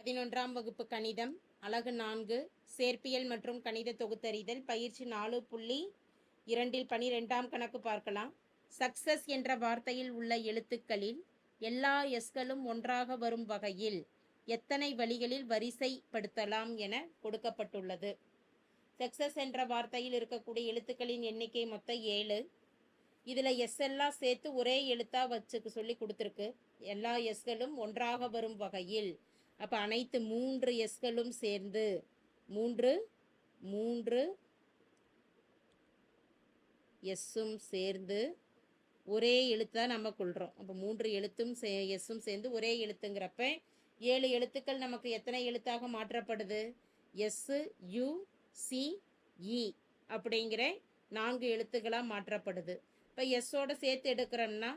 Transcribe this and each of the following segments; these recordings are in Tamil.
பதினொன்றாம் வகுப்பு கணிதம் அலகு நான்கு சேர்ப்பியல் மற்றும் கணித தொகுத்தறிதல் பயிற்சி நாலு புள்ளி இரண்டில் பனிரெண்டாம் கணக்கு பார்க்கலாம். சக்சஸ் என்ற வார்த்தையில் உள்ள எழுத்துக்களில் எல்லா எஸ்களும் ஒன்றாக வரும் வகையில் எத்தனை வழிகளில் வரிசைப்படுத்தலாம் என கொடுக்கப்பட்டுள்ளது. சக்சஸ் என்ற வார்த்தையில் இருக்கக்கூடிய எழுத்துக்களின் எண்ணிக்கை மொத்தம் ஏழு. இதில் எஸ் எல்லாம் சேர்த்து ஒரே எழுத்தா வச்சுக்கு சொல்லி கொடுத்துருக்கு. எல்லா எஸ்களும் ஒன்றாக வரும் வகையில் அப்போ அனைத்து மூன்று எஸ்களும் சேர்ந்து மூன்று மூன்று எஸ்ஸும் சேர்ந்து ஒரே எழுத்தா நம்ம கொள்கிறோம் அப்போ மூன்று எழுத்தும் சே எஸ்ஸும் சேர்ந்து ஒரே எழுத்துங்கிறப்ப ஏழு எழுத்துக்கள் நமக்கு எத்தனை எழுத்தாக மாற்றப்படுது? எஸ்ஸு யு சி இ அப்படிங்கிற நான்கு எழுத்துக்களாக மாற்றப்படுது. இப்போ எஸ்ஸோட சேர்த்து எடுக்கிறோம்னா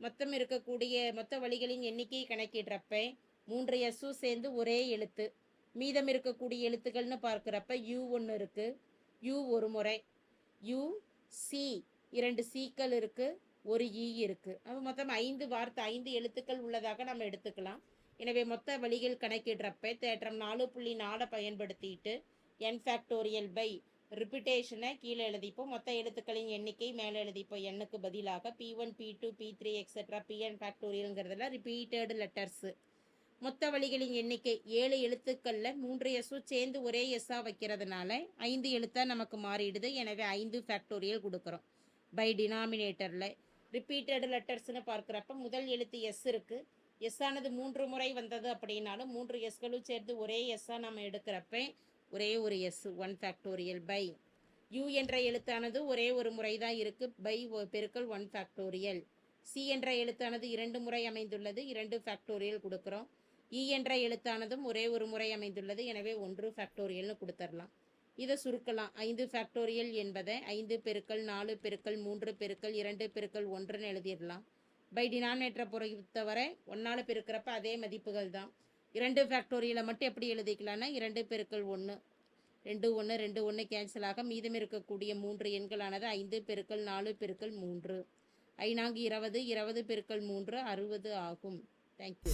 மொத்தம் இருக்கக்கூடிய மொத்த வழிகளின் எண்ணிக்கையை கணக்கிடுறப்ப மூன்று எஸ்ஸும் சேர்ந்து ஒரே எழுத்து. மீதம் இருக்கக்கூடிய எழுத்துக்கள்னு பார்க்குறப்ப யூ ஒன்று இருக்குது யூ ஒரு முறை. யூ சி இரண்டு சீக்கள் இருக்குது ஒரு ஈ இருக்குது அப்போ மொத்தம் ஐந்து வார்த்தை ஐந்து எழுத்துக்கள் உள்ளதாக நம்ம எடுத்துக்கலாம். எனவே மொத்த வழிகள் கணக்கிடுறப்ப தேற்றம் நாலு புள்ளி நாலை பயன்படுத்திட்டு என் ஃபேக்டோரியல் பை ரிப்பிட்டேஷனை கீழே எழுதிப்போம். மொத்த எழுத்துக்களின் எண்ணிக்கை மேலே எழுதிப்போம். எண்ணுக்கு பதிலாக P one P two P three etcetera PN ஃபேக்டோரியலுங்கிறதுல repeated letters மொத்த வழிகளின் எண்ணிக்கை ஏழு எழுத்துக்களில் மூன்று எஸ்ஸும் சேர்ந்து ஒரே எஸ்ஸாக வைக்கிறதுனால ஐந்து எழுத்தாக நமக்கு மாறிடுது. எனவே ஐந்து ஃபேக்டோரியல் கொடுக்குறோம். பை டினாமினேட்டரில் ரிப்பீட்டட் லெட்டர்ஸ்னு பார்க்குறப்ப முதல் எழுத்து எஸ் இருக்குது எஸ் ஆனது மூன்று முறை வந்தது அப்படின்னாலும் மூன்று எஸ்களும் சேர்ந்து ஒரே எஸ்ஸாக நம்ம எடுக்கிறப்ப ஒரே ஒரு S one factorial by U என்ற எழுத்தானது ஒரே ஒரு முறை தான் இருக்குது பை பெருக்கள் ஒன் ஃபேக்டோரியல் சி என்ற எழுத்தானது இரண்டு முறை அமைந்துள்ளது. இரண்டு ஃபேக்டோரியல் கொடுக்குறோம். இ என்ற எழுத்தானதும் ஒரே ஒரு முறை அமைந்துள்ளது. எனவே ஒன்று ஃபேக்டோரியல்னு கொடுத்துடலாம் இதை சுருக்கலாம். ஐந்து ஃபேக்டோரியல் என்பதை ஐந்து பெருக்கள் நாலு பெருக்கள் மூன்று பெருக்கள் இரண்டு பெருக்கள் ஒன்றுன்னு எழுதிடலாம் பை டினாமினேட்டரை பொறுத்தவரை ஒன்றால் பெருக்கிறப்ப அதே மதிப்புகள் தான். இரண்டு ஃபேக்டோரியலை மட்டும் எப்படி எழுதிக்கலாம்னா இரண்டு பெருக்கள் ஒன்று ரெண்டு ஒன்று ரெண்டு ஒன்று கேன்சல் ஆக மீதம் இருக்கக்கூடிய மூன்று எண்களானது ஐந்து பெருக்கள் நாலு பெருக்கள் மூன்று. ஐநான்கு இருபது இருபது பெருக்கள் மூன்று அறுபது ஆகும். Thank you.